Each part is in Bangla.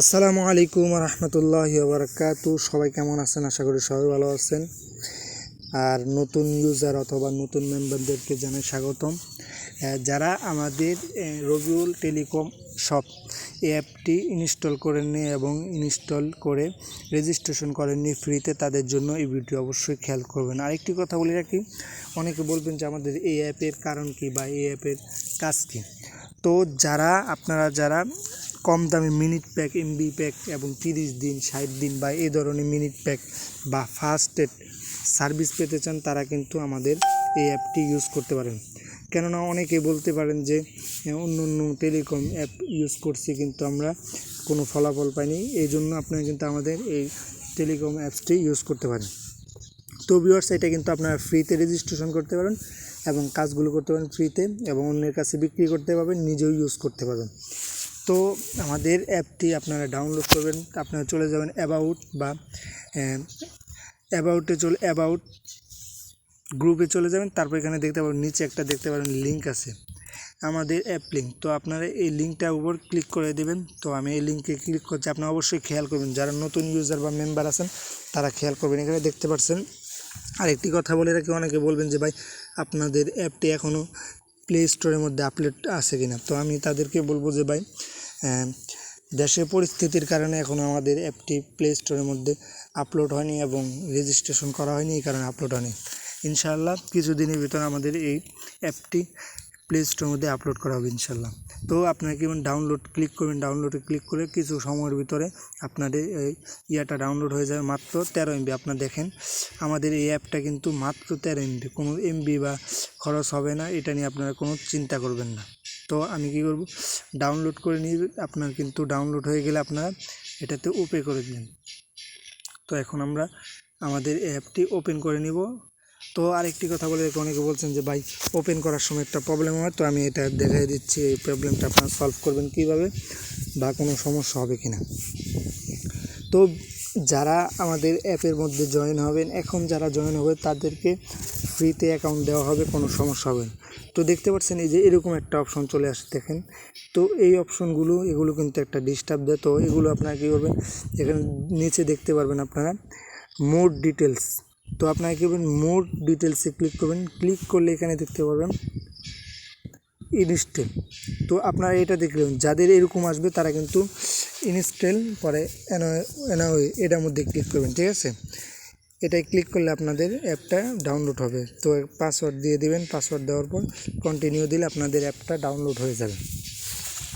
আসসালামু আলাইকুম রহমতুল্লাহ বারাকাতু সবাই কেমন আছেন? আশা করি সবাই ভালো আছেন। আর নতুন ইউজার অথবা নতুন মেম্বারদেরকে জানাই স্বাগতম। যারা আমাদের রবিউল টেলিকম শপ অ্যাপটি ইনস্টল করেননি এবং ইনস্টল করে রেজিস্ট্রেশন করেননি ফ্রিতে তাদের জন্য এই ভিডিও অবশ্যই খেয়াল করবেন। আরেকটি কথা বলে রাখি, অনেকে বলবেন যে আমাদের এই অ্যাপের কারণ কি বা এই অ্যাপের কাজ কী? তো যারা, আপনারা যারা কম দামে মিনিট প্যাক, এমবি প্যাক এবং তিরিশ দিন, ষাট দিন বা এই ধরনের মিনিট প্যাক বা ফার্স্ট এড সার্ভিস পেতে চান, তারা কিন্তু আমাদের এই অ্যাপটি ইউজ করতে পারেন। কেননা অনেকে বলতে পারেন যে অন্য অন্য টেলিকম অ্যাপ ইউজ করছি কিন্তু আমরা কোনো ফলাফল পাইনি, এই জন্য আপনারা কিন্তু আমাদের এই টেলিকম অ্যাপসটি ইউজ করতে পারেন। তো ভিউয়ার্স, এটা কিন্তু আপনারা ফ্রিতে রেজিস্ট্রেশন করতে পারেন এবং কাজগুলো করতে পারেন ফ্রিতে এবং অন্যের কাছে বিক্রি করতে পারবেন, নিজেও ইউজ করতে পারবেন। তো আমাদের অ্যাপটি আপনারা ডাউনলোড করবেন আপনারা চলে যাবেন অ্যাবাউট বা অ্যাবাউটে চলে অ্যাবাউট গ্রুপে চলে যাবেন, তারপর এখানে দেখতে পাবেন, নিচে একটা দেখতে পারেন লিঙ্ক আছে, আমাদের অ্যাপ লিঙ্ক তো আপনারা এই লিঙ্কটার উপর ক্লিক করে দেবেন, তো আমি এই লিঙ্কে ক্লিক করছি, আপনারা অবশ্যই খেয়াল করবেন, যারা নতুন ইউজার বা মেম্বার আছেন, তারা খেয়াল করবেন, এখানে দেখতে পাচ্ছেন আরেকটি কথা বলে রাখি, অনেকে বলবেন যে, ভাই, আপনাদের অ্যাপটি এখনও প্লে স্টোরের মধ্যে আপলোড আছে কিনা? তো আমি তাদেরকে বলব যে, ভাই দেশের পরিস্থিতির কারণে এখনও আমাদের অ্যাপটি প্লে স্টোরের মধ্যে আপলোড হয়নি এবং রেজিস্ট্রেশন করা হয়নি, এই কারণে আপলোড হয়নি। ইনশাআল্লাহ কিছুদিনের ভিতরে আমাদের এই অ্যাপটি প্লে স্টোরের মধ্যে আপলোড করা হবে ইনশাল্লাহ তো আপনারা কি ডাউনলোড ক্লিক করবেন ডাউনলোডে ক্লিক করে কিছু সময়ের ভিতরে আপনাদের এই ইয়াটা ডাউনলোড হয়ে যাবে মাত্র তেরো এমবি আপনারা দেখেন, আমাদের এই অ্যাপটা কিন্তু মাত্র তেরো এমবি কোনো এমবি বা খরচ হবে না, এটা নিয়ে আপনারা কোনো চিন্তা করবেন না। তো আমি কি করব? ডাউনলোড করে নিয়ে আপনার কিন্তু ডাউনলোড হয়ে গেলে আপনারা এটাতে ওপে করে দিন তো এখন আমরা আমাদের অ্যাপটি ওপেন করে নিব। তো আরেকটি কথা বলে অনেকে বলছেন যে, ভাই ওপেন করার সময় একটা প্রবলেম হয়। তো আমি এটা দেখাই দিচ্ছি, এই প্রবলেমটা আপনারা সলভ করবেন কীভাবে বা কোনো সমস্যা হবে কি না তো যারা আমাদের অ্যাপের মধ্যে জয়েন হবেন, এখন যারা জয়েন হবে তাদেরকে ফ্রিতে অ্যাকাউন্ট দেওয়া হবে, কোনো সমস্যা হবে না। তো দেখতে পাচ্ছেন এই যে এরকম একটা অপশন চলে আসে, দেখেন। তো এই অপশনগুলো এগুলো কিন্তু একটা ডিস্টার্ব দেয়। তো এগুলো আপনারা কী করবেন, এখানে নিচে দেখতে পারবেন আপনারা মোর ডিটেলস তো আপনারা কী করবেন মোর ডিটেলসে ক্লিক করবেন। ক্লিক করলে এখানে দেখতে পারবেন ইনস্টেল। তো আপনারা এটা দেখলেন যাদের এরকম আসবে, তারা কিন্তু ইনস্টেল পরে এনওয়ে এটার মধ্যে ক্লিক করবেন, ঠিক আছে? এটাই ক্লিক করলে আপনাদের অ্যাপটা ডাউনলোড হবে। তো পাসওয়ার্ড দিয়ে দিবেন। পাসওয়ার্ড দেওয়ার পর কন্টিনিউ দিলে আপনাদের অ্যাপটা ডাউনলোড হয়ে যাবে।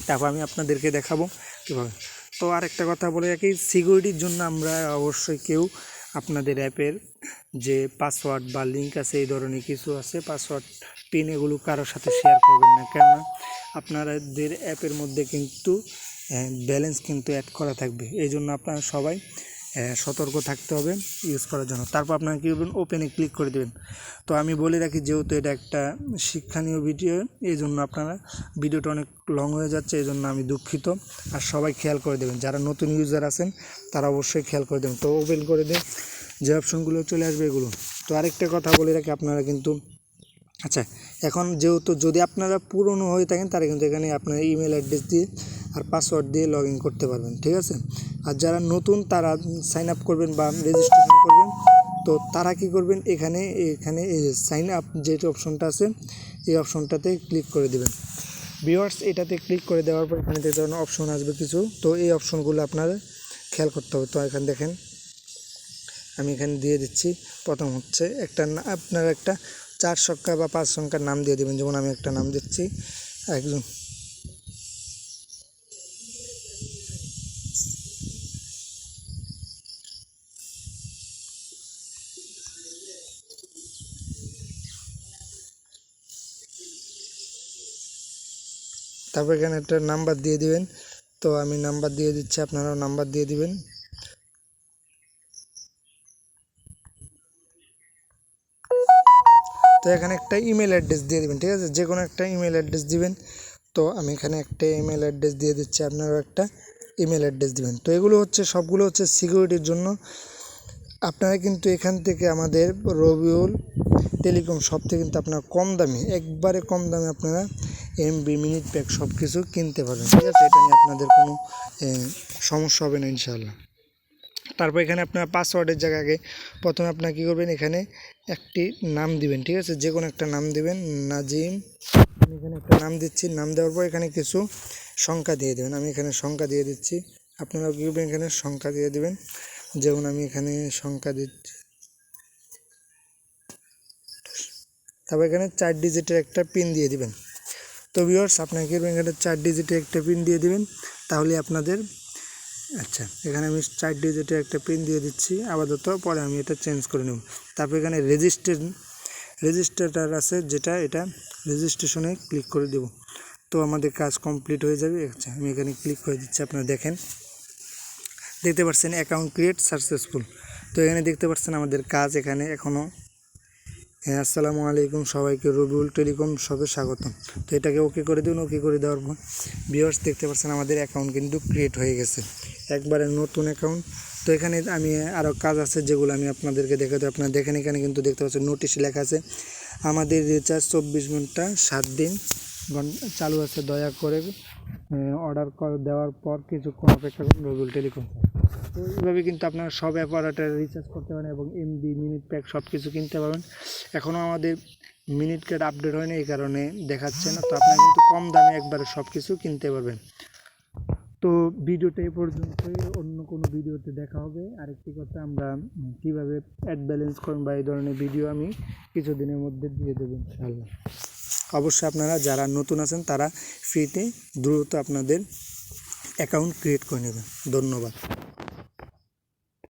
তারপর আমি আপনাদেরকে দেখাবো কীভাবে। তো আরেকটা কথা বলে রাখি সিকিউরিটির জন্য আমরা অবশ্যই কেউ আপনাদের অ্যাপের যে পাসওয়ার্ড বা লিঙ্ক আছে, এই ধরনের কিছু আছে, পাসওয়ার্ড পিন এগুলো কারোর সাথে শেয়ার করবেন না। কেননা আপনাদের অ্যাপের মধ্যে কিন্তু ব্যালেন্স কিন্তু অ্যাড করা থাকবে। এই জন্য আপনারা সবাই সতর্ক থাকতে হবে ইউজ করার জন্য। তারপর আপনারা কী করবেন? ওপেনে ক্লিক করে দেবেন। তো আমি বলে রাখি, যেহেতু এটা একটা শিক্ষণীয় ভিডিও এই জন্য আপনারা ভিডিওটা অনেক লং হয়ে যাচ্ছে এই জন্য আমি দুঃখিত। আর সবাই খেয়াল করে দেবেন, যারা নতুন ইউজার আছেন, তারা অবশ্যই খেয়াল করে দেবেন। তো ওপেন করে দিন, যে অপশনগুলো চলে আসবে এগুলো। তো আরেকটা কথা বলে রাখি, আপনারা কিন্তু আচ্ছা এখন যেহেতু যদি আপনারা পুরনো হয়ে থাকেন, তারা কিন্তু এখানে আপনার ইমেল অ্যাড্রেস দিয়ে আর পাসওয়ার্ড দিয়ে লগ ইন করতে পারবেন, ঠিক আছে? আর যারা নতুন, তারা সাইন আপ করবেন বা রেজিস্ট্রেশন করবেন। তো তারা কি করবেন? এখানে এখানে সাইন আপ যে অপশনটা আছে, এই অপশনটাতে ক্লিক করে দেবেন। ভিওয়ার্স এটাতে ক্লিক করে দেওয়ার পর এখানে দেখতে পারেন অপশন আসবে কিছু। তো এই অপশনগুলো আপনারা খেয়াল করতে হবে। তো এখানে দেখেন, আমি এখানে দিয়ে দিচ্ছি। প্রথম হচ্ছে একটা আপনার একটা চার সংখ্যা বা পাঁচ সংখ্যার নাম দিয়ে দেবেন। যেমন আমি একটা নাম দিচ্ছি, একজন তারপর এখানে একটা নাম্বার দিয়ে দিবেন। তো আমি নাম্বার দিয়ে দিচ্ছি, আপনারাও নাম্বার দিয়ে দিবেন। তো এখানে একটা ইমেল অ্যাড্রেস দিয়ে দিবেন, ঠিক আছে? যে কোনো একটা ইমেল অ্যাড্রেস দিবেন। তো আমি এখানে একটা ইমেল অ্যাড্রেস দিয়ে দিচ্ছি, আপনারাও একটা ইমেল অ্যাড্রেস দিবেন। তো এগুলো হচ্ছে, সবগুলো হচ্ছে সিকিউরিটির জন্য। আপনারা কিন্তু এখান থেকে আমাদের রবিউল টেলিকম সব থেকে কিন্তু আপনারা কম দামে, একবারে কম দামে আপনারা এমবি মিনিট প্যাক সব কিছু কিনতে পারবেন। ঠিক আছে? এটা নিয়ে আপনাদের কোনো সমস্যা হবে না, ইনশাআল্লাহ। তারপর এখানে আপনার পাসওয়ার্ডের জায়গায় আগে প্রথমে আপনার কী করবেন? এখানে একটি নাম দিবেন, ঠিক আছে? যে কোনো একটা নাম দিবেন, নাজিম। আমি এখানে একটা নাম দিচ্ছি। নাম দেওয়ার পর এখানে কিছু সংখ্যা দিয়ে দেবেন। আমি এখানে সংখ্যা দিয়ে দিচ্ছি। আপনারাও কী করবেন? এখানে সংখ্যা দিয়ে দেবেন। যেমন আমি এখানে সংখ্যা দিচ্ছি। তারপর এখানে চার ডিজিটের একটা পিন দিয়ে দিবেন। তো ভিওর্স আপনাকে এখানে চার ডিজিটের একটা পিন দিয়ে দিবেন। তাহলে আপনাদের আচ্ছা এখানে আমি চার ডিজিটের একটা পিন দিয়ে দিচ্ছি। আপাতত পরে আমি এটা চেঞ্জ করে নেব। তারপর এখানে রেজিস্টার আছে যেটা, এটা রেজিস্ট্রেশনে ক্লিক করে দেব। তো আমাদের কাজ কমপ্লিট হয়ে যাবে। আচ্ছা আমি এখানে ক্লিক করে দিচ্ছি, আপনারা দেখেন। দেখতে পাচ্ছেন অ্যাকাউন্ট ক্রিয়েট সাকসেসফুল তো এখানে দেখতে পাচ্ছেন আমাদের কাজ এখানে এখনও হ্যাঁ আসসালামু আলাইকুম সবাইকে। রবিউল টেলিকম সবে স্বাগতম। তো এটাকে ওকে করে দিন, ওকে করে দেওয়ার পর ভিউয়ার্স দেখতে পাচ্ছেন আমাদের অ্যাকাউন্ট কিন্তু ক্রিয়েট হয়ে গেছে। একবারে নতুন অ্যাকাউন্ট তো এখানে আমি আরও কাজ আছে যেগুলো আমি আপনাদেরকে দেখাতে আপনারা দেখেন এখানে কিন্তু দেখতে পাচ্ছেন নোটিশ লেখা আছে, আমাদের রিচার্জ চব্বিশ ঘণ্টা সাত দিন চালু আছে। দয়া করে অর্ডার দেওয়ার পর কিছুক্ষণ অপেক্ষা করুন রবিউল টেলিকম। তো এইভাবে কিন্তু আপনারা সব অ্যাপারেটার রিচার্জ করতে পারেন এবং এমবি মিনিট প্যাক সব কিছু কিনতে পারবেন। এখনও আমাদের মিনিট কার্ড আপডেট হয়নি, এই কারণে দেখাচ্ছে না। তো আপনারা কিন্তু কম দামে একবারে সব কিছু কিনতে পারবেন। তো ভিডিওটা এই পর্যন্তই। অন্য কোনো ভিডিওতে দেখা হবে। আরেকটি কথা, আমরা কীভাবে অ্যাড ব্যালেন্স করুন বা এই ধরনের ভিডিও আমি কিছুদিনের মধ্যে দিয়ে দেবো ইনশাআল্লাহ। অবশ্যই আপনারা যারা নতুন আছেন, তারা ফ্রিতে দ্রুত আপনাদের অ্যাকাউন্ট ক্রিয়েট করে নেবেন। ধন্যবাদ।